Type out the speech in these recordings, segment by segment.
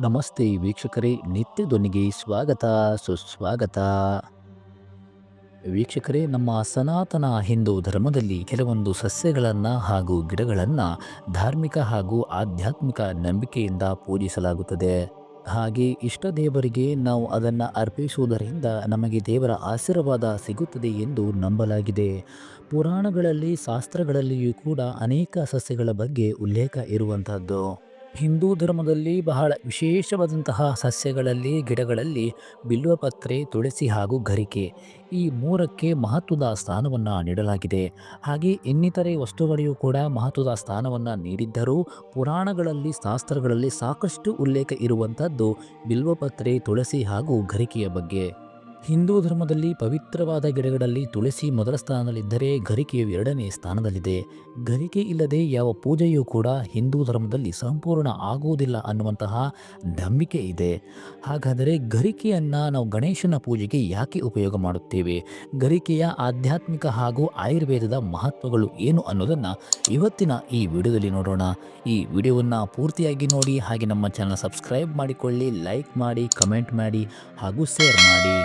ನಮಸ್ತೆ ವೀಕ್ಷಕರೇ ನಿತ್ಯದೊಂದಿಗೆ ಸ್ವಾಗತ, ಸುಸ್ವಾಗತ. ವೀಕ್ಷಕರೇ, ನಮ್ಮ ಸನಾತನ ಹಿಂದೂ ಧರ್ಮದಲ್ಲಿ ಕೆಲವೊಂದು ಸಸ್ಯಗಳನ್ನು ಹಾಗೂ ಗಿಡಗಳನ್ನು ಧಾರ್ಮಿಕ ಹಾಗೂ ಆಧ್ಯಾತ್ಮಿಕ ನಂಬಿಕೆಯಿಂದ ಪೂಜಿಸಲಾಗುತ್ತದೆ. ಹಾಗೆ ಇಷ್ಟ ದೇವರಿಗೆ ನಾವು ಅದನ್ನು ಅರ್ಪಿಸುವುದರಿಂದ ನಮಗೆ ದೇವರ ಆಶೀರ್ವಾದ ಸಿಗುತ್ತದೆ ಎಂದು ನಂಬಲಾಗಿದೆ. ಪುರಾಣಗಳಲ್ಲಿ, ಶಾಸ್ತ್ರಗಳಲ್ಲಿಯೂ ಕೂಡ ಅನೇಕ ಸಸ್ಯಗಳ ಬಗ್ಗೆ ಉಲ್ಲೇಖ ಇರುವಂತಹದ್ದು. ಹಿಂದೂ ಧರ್ಮದಲ್ಲಿ ಬಹಳ ವಿಶೇಷವಾದಂತಹ ಸಸ್ಯಗಳಲ್ಲಿ, ಗಿಡಗಳಲ್ಲಿ ಬಿಲ್ವಪತ್ರೆ, ತುಳಸಿ ಹಾಗೂ ಗರಿಕೆ ಈ ಮೂರಕ್ಕೆ ಮಹತ್ವದ ಸ್ಥಾನವನ್ನು ನೀಡಲಾಗಿದೆ. ಹಾಗೆ ಇನ್ನಿತರೆ ವಸ್ತುಗಳಿಗೂ ಕೂಡ ಮಹತ್ವದ ಸ್ಥಾನವನ್ನು ನೀಡಿದ್ದರೂ ಪುರಾಣಗಳಲ್ಲಿ, ಶಾಸ್ತ್ರಗಳಲ್ಲಿ ಸಾಕಷ್ಟು ಉಲ್ಲೇಖ ಇರುವಂಥದ್ದು ಬಿಲ್ವಪತ್ರೆ, ತುಳಸಿ ಹಾಗೂ ಗರಿಕೆಯ ಬಗ್ಗೆ. ಹಿಂದೂ ಧರ್ಮದಲ್ಲಿ ಪವಿತ್ರವಾದ ಗಿಡಗಳಲ್ಲಿ ತುಳಸಿ ಮೊದಲ ಸ್ಥಾನದಲ್ಲಿದ್ದರೆ ಗರಿಕೆಯು ಎರಡನೇ ಸ್ಥಾನದಲ್ಲಿದೆ. ಗರಿಕೆ ಇಲ್ಲದೆ ಯಾವ ಪೂಜೆಯೂ ಕೂಡ ಹಿಂದೂ ಧರ್ಮದಲ್ಲಿ ಸಂಪೂರ್ಣ ಆಗುವುದಿಲ್ಲ ಅನ್ನುವಂತಹ ನಂಬಿಕೆ ಇದೆ. ಹಾಗಾದರೆ ಗರಿಕೆಯನ್ನು ನಾವು ಗಣೇಶನ ಪೂಜೆಗೆ ಯಾಕೆ ಉಪಯೋಗ ಮಾಡುತ್ತೇವೆ? ಗರಿಕೆಯ ಆಧ್ಯಾತ್ಮಿಕ ಹಾಗೂ ಆಯುರ್ವೇದದ ಮಹತ್ವಗಳು ಏನು ಅನ್ನೋದನ್ನು ಇವತ್ತಿನ ಈ ವಿಡಿಯೋದಲ್ಲಿ ನೋಡೋಣ. ಈ ವಿಡಿಯೋವನ್ನು ಪೂರ್ತಿಯಾಗಿ ನೋಡಿ, ಹಾಗೆ ನಮ್ಮ ಚಾನಲ್ ಸಬ್ಸ್ಕ್ರೈಬ್ ಮಾಡಿಕೊಳ್ಳಿ, ಲೈಕ್ ಮಾಡಿ, ಕಮೆಂಟ್ ಮಾಡಿ ಹಾಗೂ ಶೇರ್ ಮಾಡಿ.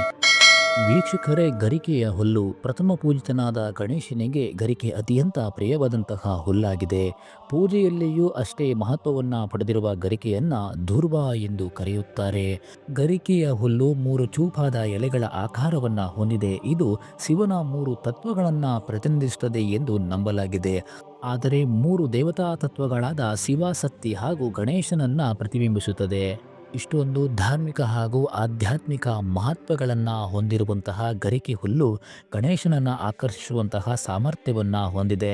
ವೀಕ್ಷಕರೇ, ಗರಿಕೆಯ ಹುಲ್ಲು ಪ್ರಥಮ ಪೂಜಿತನಾದ ಗಣೇಶನಿಗೆ ಗರಿಕೆ ಅತ್ಯಂತ ಪ್ರಿಯವಾದಂತಹ ಹುಲ್ಲಾಗಿದೆ. ಪೂಜೆಯಲ್ಲಿಯೂ ಅಷ್ಟೇ ಮಹತ್ವವನ್ನು ಪಡೆದಿರುವ ಗರಿಕೆಯನ್ನ ಧೂರ್ವಾ ಎಂದು ಕರೆಯುತ್ತಾರೆ. ಗರಿಕೆಯ ಹುಲ್ಲು ಮೂರು ಚೂಪಾದ ಎಲೆಗಳ ಆಕಾರವನ್ನು ಹೊಂದಿದೆ. ಇದು ಶಿವನ ಮೂರು ತತ್ವಗಳನ್ನು ಪ್ರತಿನಿಧಿಸುತ್ತದೆ ಎಂದು ನಂಬಲಾಗಿದೆ. ಆದರೆ ಮೂರು ದೇವತಾ ತತ್ವಗಳಾದ ಶಿವಾಸಕ್ತಿ ಹಾಗೂ ಗಣೇಶನನ್ನು ಪ್ರತಿಬಿಂಬಿಸುತ್ತದೆ. ಇಷ್ಟೊಂದು ಧಾರ್ಮಿಕ ಹಾಗೂ ಆಧ್ಯಾತ್ಮಿಕ ಮಹತ್ವಗಳನ್ನು ಹೊಂದಿರುವಂತಹ ಗರಿಕೆ ಹುಲ್ಲು ಗಣೇಶನನ್ನು ಆಕರ್ಷಿಸುವಂತಹ ಸಾಮರ್ಥ್ಯವನ್ನು ಹೊಂದಿದೆ.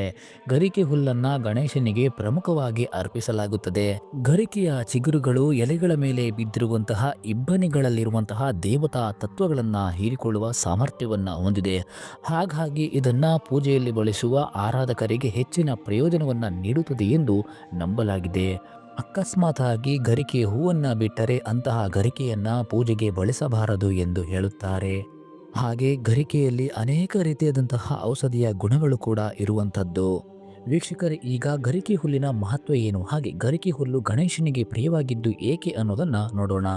ಗರಿಕೆ ಹುಲ್ಲನ್ನು ಗಣೇಶನಿಗೆ ಪ್ರಮುಖವಾಗಿ ಅರ್ಪಿಸಲಾಗುತ್ತದೆ. ಗರಿಕೆಯ ಚಿಗುರುಗಳು ಎಲೆಗಳ ಮೇಲೆ ಬಿದ್ದಿರುವಂತಹ ಇಬ್ಬನಿಗಳಲ್ಲಿರುವಂತಹ ದೇವತಾ ತತ್ವಗಳನ್ನು ಹೀರಿಕೊಳ್ಳುವ ಸಾಮರ್ಥ್ಯವನ್ನು ಹೊಂದಿದೆ. ಹಾಗಾಗಿ ಇದನ್ನು ಪೂಜೆಯಲ್ಲಿ ಬಳಸುವ ಆರಾಧಕರಿಗೆ ಹೆಚ್ಚಿನ ಪ್ರಯೋಜನವನ್ನು ನೀಡುತ್ತದೆ ಎಂದು ನಂಬಲಾಗಿದೆ. ಅಕಸ್ಮಾತಾಗಿ ಗರಿಕೆ ಹೂವನ್ನು ಬಿಟ್ಟರೆ ಅಂತಹ ಗರಿಕೆಯನ್ನು ಪೂಜೆಗೆ ಬಳಸಬಾರದು ಎಂದು ಹೇಳುತ್ತಾರೆ. ಹಾಗೆ ಗರಿಕೆಯಲ್ಲಿ ಅನೇಕ ರೀತಿಯಾದಂತಹ ಔಷಧಿಯ ಗುಣಗಳು ಕೂಡ ಇರುವಂಥದ್ದು. ವೀಕ್ಷಕರೇ, ಈಗ ಗರಿಕೆ ಹುಲ್ಲಿನ ಮಹತ್ವ ಏನು? ಹಾಗೆ ಗರಿಕೆ ಹುಲ್ಲು ಗಣೇಶನಿಗೆ ಪ್ರಿಯವಾಗಿದ್ದು ಏಕೆ ಅನ್ನೋದನ್ನು ನೋಡೋಣ.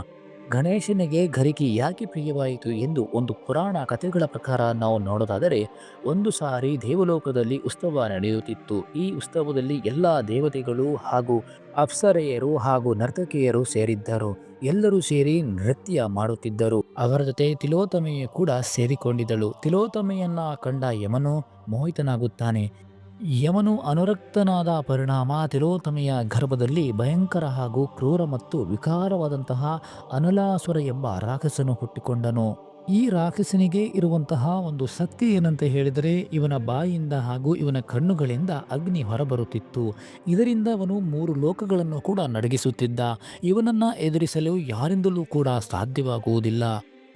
ಗಣೇಶನಿಗೆ ಗರಿಕೆ ಯಾಕೆ ಪ್ರಿಯವಾಯಿತು ಎಂದು ಒಂದು ಪುರಾಣ ಕಥೆಗಳ ಪ್ರಕಾರ ನಾವು ನೋಡೋದಾದರೆ, ಒಂದು ಸಾರಿ ದೇವಲೋಕದಲ್ಲಿ ಉತ್ಸವ ನಡೆಯುತ್ತಿತ್ತು. ಈ ಉತ್ಸವದಲ್ಲಿ ಎಲ್ಲ ದೇವತೆಗಳು ಹಾಗೂ ಅಪ್ಸರೆಯರು ಹಾಗೂ ನರ್ತಕಿಯರು ಸೇರಿದ್ದರು. ಎಲ್ಲರೂ ಸೇರಿ ನೃತ್ಯ ಮಾಡುತ್ತಿದ್ದರು. ಅವರ ಜೊತೆ ತಿಲೋತಮೆಯು ಕೂಡ ಸೇರಿಕೊಂಡಿದ್ದಳು. ತಿಲೋತಮೆಯನ್ನ ಕಂಡ ಯಮನು ಮೋಹಿತನಾಗುತ್ತಾನೆ. ಯಮನು ಅನುರಕ್ತನಾದ ಪರಿಣಾಮ ತಿಲೋತಮೆಯ ಗರ್ಭದಲ್ಲಿ ಭಯಂಕರ ಹಾಗೂ ಕ್ರೂರ ಮತ್ತು ವಿಕಾರವಾದಂತಹ ಅನಲಾಸುರ ಎಂಬ ರಾಕ್ಷಸನು ಹುಟ್ಟಿಕೊಂಡನು. ಈ ರಾಕ್ಷಸನಿಗೆ ಇರುವಂತಹ ಒಂದು ಶಕ್ತಿ ಏನಂತ ಹೇಳಿದರೆ, ಇವನ ಬಾಯಿಯಿಂದ ಹಾಗೂ ಇವನ ಕಣ್ಣುಗಳಿಂದ ಅಗ್ನಿ ಹೊರಬರುತ್ತಿತ್ತು. ಇದರಿಂದ ಅವನು ಮೂರು ಲೋಕಗಳನ್ನು ಕೂಡ ನಡಗಿಸುತ್ತಿದ್ದ. ಇವನನ್ನು ಎದುರಿಸಲು ಯಾರಿಂದಲೂ ಕೂಡ ಸಾಧ್ಯವಾಗುವುದಿಲ್ಲ.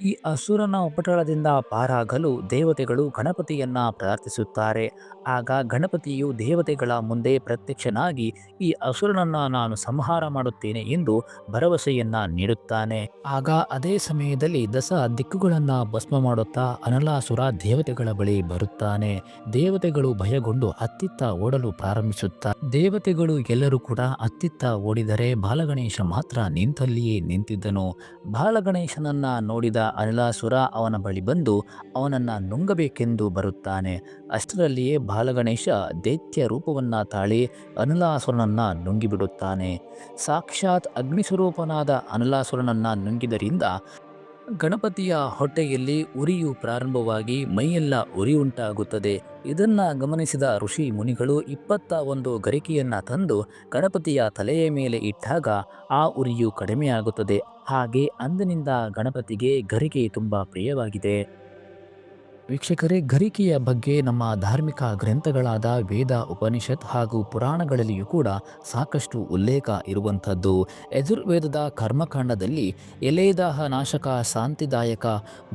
ಈ ಅಸುರನ ಉಪಟಳದಿಂದ ಪಾರಾಗಲು ದೇವತೆಗಳು ಗಣಪತಿಯನ್ನ ಪ್ರಾರ್ಥಿಸುತ್ತಾರೆ. ಆಗ ಗಣಪತಿಯು ದೇವತೆಗಳ ಮುಂದೆ ಪ್ರತ್ಯಕ್ಷನಾಗಿ ಈ ಅಸುರನನ್ನ ನಾನು ಸಂಹಾರ ಮಾಡುತ್ತೇನೆ ಎಂದು ಭರವಸೆಯನ್ನ ನೀಡುತ್ತಾನೆ. ಆಗ ಅದೇ ಸಮಯದಲ್ಲಿ ದಸ ದಿಕ್ಕುಗಳನ್ನ ಭಸ್ಮ ಮಾಡುತ್ತಾ ಅನಲಾಸುರ ದೇವತೆಗಳ ಬಳಿ ಬರುತ್ತಾನೆ. ದೇವತೆಗಳು ಭಯಗೊಂಡು ಅತ್ತಿತ್ತ ಓಡಲು ಪ್ರಾರಂಭಿಸುತ್ತಾ ದೇವತೆಗಳು ಎಲ್ಲರೂ ಕೂಡ ಅತ್ತಿತ್ತ ಓಡಿದರೆ ಬಾಲಗಣೇಶ ಮಾತ್ರ ನಿಂತಲ್ಲಿಯೇ ನಿಂತಿದ್ದನು. ಬಾಲಗಣೇಶನನ್ನ ನೋಡಿದ ಅನಿಲಾಸುರ ಅವನ ಬಳಿ ಬಂದು ಅವನನ್ನು ನುಂಗಬೇಕೆಂದು ಬರುತ್ತಾನೆ. ಅಷ್ಟರಲ್ಲಿಯೇ ಬಾಲಗಣೇಶ ದೈತ್ಯ ರೂಪವನ್ನು ತಾಳಿ ಅನಿಲಾಸುರನನ್ನು ನುಂಗಿಬಿಡುತ್ತಾನೆ. ಸಾಕ್ಷಾತ್ ಅಗ್ನಿಸ್ವರೂಪನಾದ ಅನಿಲಾಸುರನನ್ನು ನುಂಗಿದರಿಂದ ಗಣಪತಿಯ ಹೊಟ್ಟೆಯಲ್ಲಿ ಉರಿಯು ಪ್ರಾರಂಭವಾಗಿ ಮೈಯೆಲ್ಲ ಉರಿ ಉಂಟಾಗುತ್ತದೆ ಇದನ್ನು ಗಮನಿಸಿದ ಋಷಿ ಮುನಿಗಳು ಇಪ್ಪತ್ತ ಒಂದು ಗರಿಕೆಯನ್ನು ತಂದು ಗಣಪತಿಯ ತಲೆಯ ಮೇಲೆ ಇಟ್ಟಾಗ ಆ ಉರಿಯು ಕಡಿಮೆಯಾಗುತ್ತದೆ. ಹಾಗೆ ಅಂದಿನಿಂದ ಗಣಪತಿಗೆ ಗರಿಕೆ ತುಂಬ ಪ್ರಿಯವಾಗಿದೆ. ವೀಕ್ಷಕರೇ, ಗರಿಕೆಯ ಬಗ್ಗೆ ನಮ್ಮ ಧಾರ್ಮಿಕ ಗ್ರಂಥಗಳಾದ ವೇದ, ಉಪನಿಷತ್ ಹಾಗೂ ಪುರಾಣಗಳಲ್ಲಿಯೂ ಕೂಡ ಸಾಕಷ್ಟು ಉಲ್ಲೇಖ ಇರುವಂಥದ್ದು. ಯಜುರ್ವೇದದ ಕರ್ಮಕಾಂಡದಲ್ಲಿ, ಎಲೆದಾಹ ನಾಶಕ ಶಾಂತಿದಾಯಕ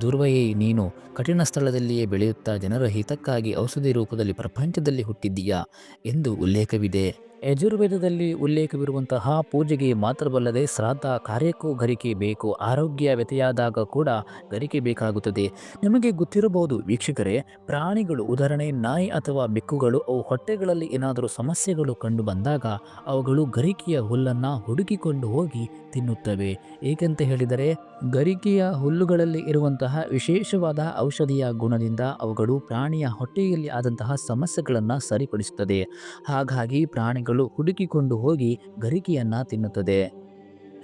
ದುರ್ವಯೇ ನೀನು ಕಠಿಣ ಸ್ಥಳದಲ್ಲಿಯೇ ಬೆಳೆಯುತ್ತಾ ಜನರ ಹಿತಕ್ಕಾಗಿ ಔಷಧಿ ರೂಪದಲ್ಲಿ ಪ್ರಪಂಚದಲ್ಲಿ ಹುಟ್ಟಿದ್ದೀಯಾ ಎಂದು ಉಲ್ಲೇಖವಿದೆ. ಯಜುರ್ವೇದದಲ್ಲಿ ಉಲ್ಲೇಖವಿರುವಂತಹ ಪೂಜೆಗೆ ಮಾತ್ರವಲ್ಲದೆ ಶ್ರಾದ್ದ ಕಾರ್ಯಕ್ಕೂ ಗರಿಕೆ ಬೇಕು, ಆರೋಗ್ಯ ವ್ಯತೆಯಾದಾಗ ಕೂಡ ಗರಿಕೆ ಬೇಕಾಗುತ್ತದೆ. ನಿಮಗೆ ಗೊತ್ತಿರಬಹುದು ವೀಕ್ಷಕರೇ, ಪ್ರಾಣಿಗಳು ಉದಾಹರಣೆ ನಾಯಿ ಅಥವಾ ಬೆಕ್ಕುಗಳು, ಅವು ಹೊಟ್ಟೆಗಳಲ್ಲಿ ಏನಾದರೂ ಸಮಸ್ಯೆಗಳು ಕಂಡು ಬಂದಾಗ ಅವುಗಳು ಗರಿಕೆಯ ಹುಲ್ಲನ್ನು ಹುಡುಕಿಕೊಂಡು ಹೋಗಿ ತಿನ್ನುತ್ತವೆ. ಏಕೆಂತ ಹೇಳಿದರೆ ಗರಿಕೆಯ ಹುಲ್ಲುಗಳಲ್ಲಿ ಇರುವಂತಹ ವಿಶೇಷವಾದ ಔಷಧಿಯ ಗುಣದಿಂದ ಅವುಗಳು ಪ್ರಾಣಿಯ ಹೊಟ್ಟೆಯಲ್ಲಿ ಆದಂತಹ ಸಮಸ್ಯೆಗಳನ್ನು ಸರಿಪಡಿಸುತ್ತದೆ. ಹಾಗಾಗಿ ಪ್ರಾಣಿಗಳು ಹುಡುಕಿಕೊಂಡು ಹೋಗಿ ಗರಿಕೆಯನ್ನ ತಿನ್ನುತ್ತದೆ.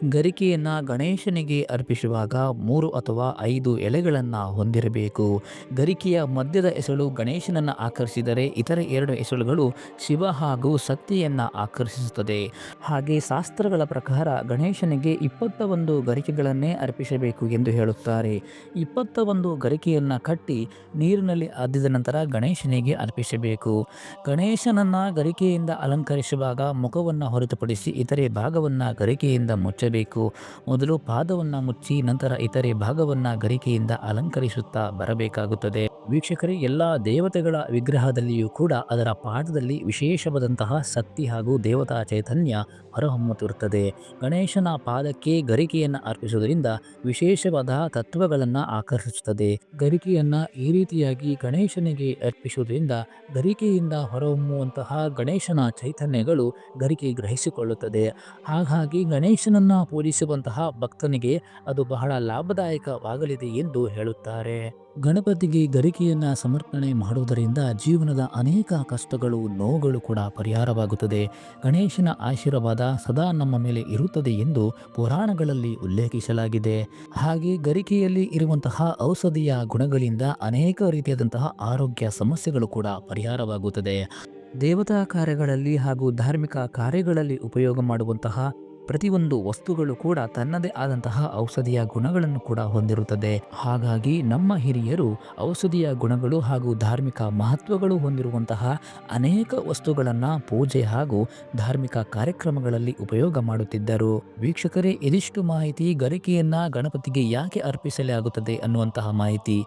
ಗರಿಕೆಯನ್ನು ಗಣೇಶನಿಗೆ ಅರ್ಪಿಸುವಾಗ ಮೂರು ಅಥವಾ ಐದು ಎಲೆಗಳನ್ನು ಹೊಂದಿರಬೇಕು. ಗರಿಕೆಯ ಮಧ್ಯದ ಎಸಳು ಗಣೇಶನನ್ನು ಆಕರ್ಷಿಸಿದರೆ ಇತರ ಎರಡು ಎಸಳುಗಳು ಶಿವ ಹಾಗೂ ಶಕ್ತಿಯನ್ನು ಆಕರ್ಷಿಸುತ್ತದೆ. ಹಾಗೆ ಶಾಸ್ತ್ರಗಳ ಪ್ರಕಾರ ಗಣೇಶನಿಗೆ ಇಪ್ಪತ್ತ ಒಂದು ಗರಿಕೆಗಳನ್ನೇ ಅರ್ಪಿಸಬೇಕು ಎಂದು ಹೇಳುತ್ತಾರೆ. ಇಪ್ಪತ್ತ ಒಂದು ಗರಿಕೆಯನ್ನು ಕಟ್ಟಿ ನೀರಿನಲ್ಲಿ ಅದ್ದಿದ ನಂತರ ಗಣೇಶನಿಗೆ ಅರ್ಪಿಸಬೇಕು. ಗಣೇಶನನ್ನು ಗರಿಕೆಯಿಂದ ಅಲಂಕರಿಸುವಾಗ ಮುಖವನ್ನು ಹೊರತುಪಡಿಸಿ ಇತರೆ ಭಾಗವನ್ನು ಗರಿಕೆಯಿಂದ ಮುಚ್ಚಬೇಕು ಮೊದಲು ಪಾದವನ್ನು ಮುಚ್ಚಿ ನಂತರ ಇತರೆ ಭಾಗವನ್ನು ಗರಿಕೆಯಿಂದ ಅಲಂಕರಿಸುತ್ತಾ ಬರಬೇಕಾಗುತ್ತದೆ. ವೀಕ್ಷಕರೇ, ಎಲ್ಲ ದೇವತೆಗಳ ವಿಗ್ರಹದಲ್ಲಿಯೂ ಕೂಡ ಅದರ ಪಾದದಲ್ಲಿ ವಿಶೇಷವಾದಂತಹ ಶಕ್ತಿ ಹಾಗೂ ದೇವತಾ ಚೈತನ್ಯ ಹೊರಹೊಮ್ಮುತ್ತಿರುತ್ತದೆ. ಗಣೇಶನ ಪಾದಕ್ಕೆ ಗರಿಕೆಯನ್ನು ಅರ್ಪಿಸುವುದರಿಂದ ವಿಶೇಷವಾದ ತತ್ವಗಳನ್ನು ಆಕರ್ಷಿಸುತ್ತದೆ. ಗರಿಕೆಯನ್ನು ಈ ರೀತಿಯಾಗಿ ಗಣೇಶನಿಗೆ ಅರ್ಪಿಸುವುದರಿಂದ ಗರಿಕೆಯಿಂದ ಹೊರಹೊಮ್ಮುವಂತಹ ಗಣೇಶನ ಚೈತನ್ಯಗಳು ಗರಿಕೆ ಗ್ರಹಿಸಿಕೊಳ್ಳುತ್ತದೆ. ಹಾಗಾಗಿ ಗಣೇಶನನ್ನು ಪೂಜಿಸುವಂತಹ ಭಕ್ತನಿಗೆ ಅದು ಬಹಳ ಲಾಭದಾಯಕವಾಗಲಿದೆ ಎಂದು ಹೇಳುತ್ತಾರೆ. ಗಣಪತಿಗೆ ಗರಿಕೆಯನ್ನು ಸಮರ್ಪಣೆ ಮಾಡುವುದರಿಂದ ಜೀವನದ ಅನೇಕ ಕಷ್ಟಗಳು, ನೋವುಗಳು ಕೂಡ ಪರಿಹಾರವಾಗುತ್ತದೆ. ಗಣೇಶನ ಆಶೀರ್ವಾದ ಸದಾ ನಮ್ಮ ಮೇಲೆ ಇರುತ್ತದೆ ಎಂದು ಪುರಾಣಗಳಲ್ಲಿ ಉಲ್ಲೇಖಿಸಲಾಗಿದೆ. ಹಾಗೆ ಗರಿಕೆಯಲ್ಲಿ ಇರುವಂತಹ ಔಷಧಿಯ ಗುಣಗಳಿಂದ ಅನೇಕ ರೀತಿಯಾದಂತಹ ಆರೋಗ್ಯ ಸಮಸ್ಯೆಗಳು ಕೂಡ ಪರಿಹಾರವಾಗುತ್ತದೆ. ದೇವತಾ ಕಾರ್ಯಗಳಲ್ಲಿ ಹಾಗೂ ಧಾರ್ಮಿಕ ಕಾರ್ಯಗಳಲ್ಲಿ ಉಪಯೋಗ ಮಾಡುವಂತಹ ಪ್ರತಿಯೊಂದು ವಸ್ತುಗಳು ಕೂಡ ತನ್ನದೇ ಆದಂತಹ ಔಷಧಿಯ ಗುಣಗಳನ್ನು ಕೂಡ ಹೊಂದಿರುತ್ತದೆ. ಹಾಗಾಗಿ ನಮ್ಮ ಹಿರಿಯರು ಔಷಧಿಯ ಗುಣಗಳು ಹಾಗೂ ಧಾರ್ಮಿಕ ಮಹತ್ವಗಳು ಹೊಂದಿರುವಂತಹ ಅನೇಕ ವಸ್ತುಗಳನ್ನು ಪೂಜೆ ಹಾಗೂ ಧಾರ್ಮಿಕ ಕಾರ್ಯಕ್ರಮಗಳಲ್ಲಿ ಉಪಯೋಗ ಮಾಡುತ್ತಿದ್ದರು. ವೀಕ್ಷಕರೇ, ಇದಿಷ್ಟು ಮಾಹಿತಿ ಗರಿಕೆಯನ್ನ ಗಣಪತಿಗೆ ಯಾಕೆ ಅರ್ಪಿಸಲಾಗುತ್ತದೆ ಅನ್ನುವಂತಹ ಮಾಹಿತಿ.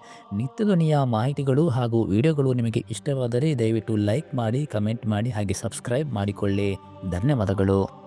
ನಿತ್ಯಧ್ವನಿಯ ಮಾಹಿತಿಗಳು ಹಾಗೂ ವಿಡಿಯೋಗಳು ನಿಮಗೆ ಇಷ್ಟವಾದರೆ ದಯವಿಟ್ಟು ಲೈಕ್ ಮಾಡಿ, ಕಮೆಂಟ್ ಮಾಡಿ ಹಾಗೆ ಸಬ್ಸ್ಕ್ರೈಬ್ ಮಾಡಿಕೊಳ್ಳಿ. ಧನ್ಯವಾದಗಳು.